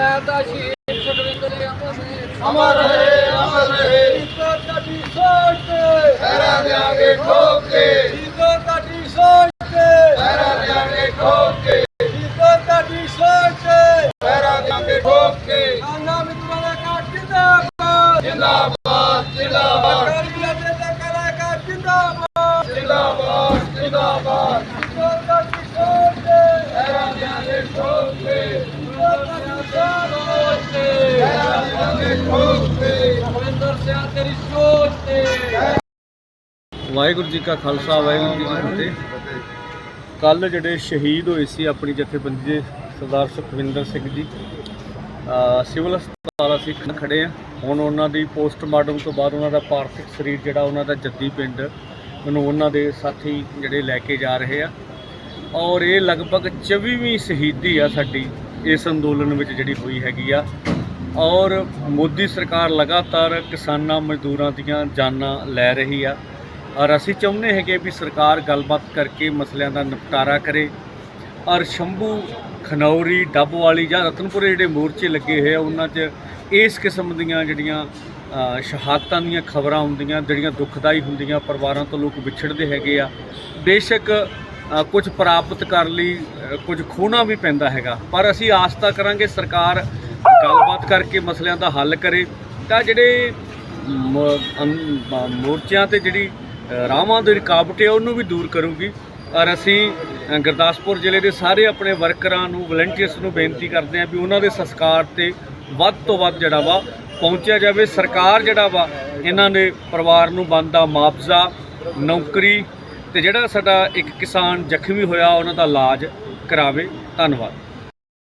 ਪੰਜਾਬ ਦਾ ਸ਼ਹੀਦ ਸੁਖਵਿੰਦਰ ਸਿੰਘ ਅਮਰ ਅਮਰ ਰਹੇ ਅਮਰ ਰਹੇ। ਇੱਜ਼ਤ ਤੁਹਾਡੀ ਸੋਚ ਤੇ ਪੈਰਾਂ ਦੇ ਆਗੇ ਠੋਕ ਕੇ। ਇੱਜ਼ਤ ਤੁਹਾਡੀ ਸੋਚ ਤੇ ਪੈਰਾਂ ਦੇ ਆਗੇ ਠੋਕ ਕੇ। ਇੱਜ਼ਤ ਤੁਹਾਡੀ ਸੋਚ ਤੇ ਪੈਰਾਂ ਦੇ ਆਗੇ ਠੋਕ ਕੇ। ਆਨਾ ਮਿੱਤਰਾਂ ਦਾ ਕਾਟ ਜਿੰਦਾਬਾਦ। ਜਿੰਦਾਬਾਦ ਜਿੰਦਾਬਾਦ। ਅਕਾਲੀ ਅਤੇ ਦਾ ਕਲਾਕਾਰ ਜਿੰਦਾਬਾਦ। ਜਿੰਦਾਬਾਦ ਜਿੰਦਾਬਾਦ। ਇੱਜ਼ਤ ਤੁਹਾਡੀ ਸੋਚ ਤੇ ਪੈਰਾਂ ਦੇ ਆਗੇ ਠੋਕ ਕੇ। ਵਾਹਿਗੁਰੂ ਜੀ ਕਾ ਖਾਲਸਾ, ਵਾਹਿਗੁਰੂ ਜੀ ਕੀ ਫਤਿਹ। ਕੱਲ ਜਿਹੜੇ ਸ਼ਹੀਦ ਹੋਏ ਸੀ ਆਪਣੀ ਜਥੇਬੰਦੀ ਦੇ ਸਰਦਾਰ ਸੁਖਵਿੰਦਰ ਸਿੰਘ ਜੀ ਸਿਵਲ ਹਸਪਤਾਲ ਅਸੀਂ ਖ- ਖੜੇ ਆ ਹੁਣ ਉਹਨਾਂ ਦੀ ਪੋਸਟਮਾਰਟਮ ਤੋਂ ਬਾਅਦ ਉਹਨਾਂ ਦਾ ਪਾਰਥਿਕ ਸਰੀਰ ਜਿਹੜਾ ਉਹਨਾਂ ਦਾ ਜੱਦੀ ਪਿੰਡ, ਮੈਨੂੰ ਉਹਨਾਂ ਦੇ ਸਾਥੀ ਜਿਹੜੇ ਲੈ ਕੇ ਜਾ ਰਹੇ ਆ। ਔਰ ਇਹ ਲਗਭਗ 24ਵੀਂ ਸ਼ਹੀਦੀ ਆ ਸਾਡੀ, ਇਸ ਅੰਦੋਲਨ ਵਿੱਚ ਜਿਹੜੀ ਹੋਈ ਹੈਗੀ ਆ। ਔਰ ਮੋਦੀ ਸਰਕਾਰ ਲਗਾਤਾਰ ਕਿਸਾਨਾਂ ਮਜ਼ਦੂਰਾਂ ਦੀਆਂ ਜਾਨਾਂ ਲੈ ਰਹੀ ਆ। ਔਰ ਅਸੀਂ ਚਾਹੁੰਦੇ ਹੈਗੇ ਵੀ ਸਰਕਾਰ ਗੱਲਬਾਤ ਕਰਕੇ ਮਸਲਿਆਂ ਦਾ ਨਿਪਟਾਰਾ ਕਰੇ। ਔਰ ਸ਼ੰਭੂ, ਖਨੌਰੀ ਡੱਬ ਵਾਲੀ ਜਾਂ ਰਤਨਪੁਰੇ ਜਿਹੜੇ ਮੋਰਚੇ ਲੱਗੇ ਹੋਏ ਆ, ਉਹਨਾਂ 'ਚ ਇਸ ਕਿਸਮ ਦੀਆਂ ਜਿਹੜੀਆਂ ਸ਼ਹਾਦਤਾਂ ਦੀਆਂ ਖਬਰਾਂ ਹੁੰਦੀਆਂ, ਜਿਹੜੀਆਂ ਦੁਖਦਾਈ ਹੁੰਦੀਆਂ, ਪਰਿਵਾਰਾਂ ਤੋਂ ਲੋਕ ਵਿਛੜਦੇ ਹੈਗੇ ਆ। ਬੇਸ਼ੱਕ ਕੁਝ ਪ੍ਰਾਪਤ ਕਰਨ ਲਈ ਕੁਝ ਖੋਣਾ ਵੀ ਪੈਂਦਾ ਹੈਗਾ। ਪਰ ਅਸੀਂ ਆਸ ਤਾਂ ਕਰਾਂਗੇ ਸਰਕਾਰ ਗੱਲਬਾਤ ਕਰਕੇ ਮਸਲਿਆਂ ਦਾ ਹੱਲ ਕਰੇ ਤਾਂ ਜਿਹੜੇ ਮੋਰਚਿਆਂ ਤੇ ਜਿਹੜੀ ਅ, ਦੀ ਰੁਕਾਵਟ ਹੈ ਉਹਨੂੰ ਵੀ ਦੂਰ ਕਰੂਗੀ। ਔਰ ਅਸੀਂ ਗੁਰਦਾਸਪੁਰ ਜ਼ਿਲ੍ਹੇ ਦੇ ਸਾਰੇ ਆਪਣੇ ਵਰਕਰਾਂ ਨੂੰ ਵਲੰਟੀਅਰਸ ਨੂੰ ਬੇਨਤੀ ਕਰਦੇ ਹਾਂ ਵੀ ਉਹਨਾਂ ਦੇ ਸੰਸਕਾਰ ਤੇ ਵੱਧ ਤੋਂ ਵੱਧ ਜਿਹੜਾ ਵਾ ਪਹੁੰਚਿਆ ਜਾਵੇ। ਸਰਕਾਰ ਜਿਹੜਾ ਵਾ ਇਹਨਾਂ ਦੇ ਪਰਿਵਾਰ ਨੂੰ ਬਣਦਾ ਮੁਆਵਜ਼ਾ ਨੌਕਰੀ ਤੇ ਜਿਹੜਾ ਸਾਡਾ ਇੱਕ ਕਿਸਾਨ ਜ਼ਖਮੀ ਹੋਇਆ ਉਹਨਾਂ ਦਾ ਇਲਾਜ ਕਰਾਵੇ। ਧੰਨਵਾਦ।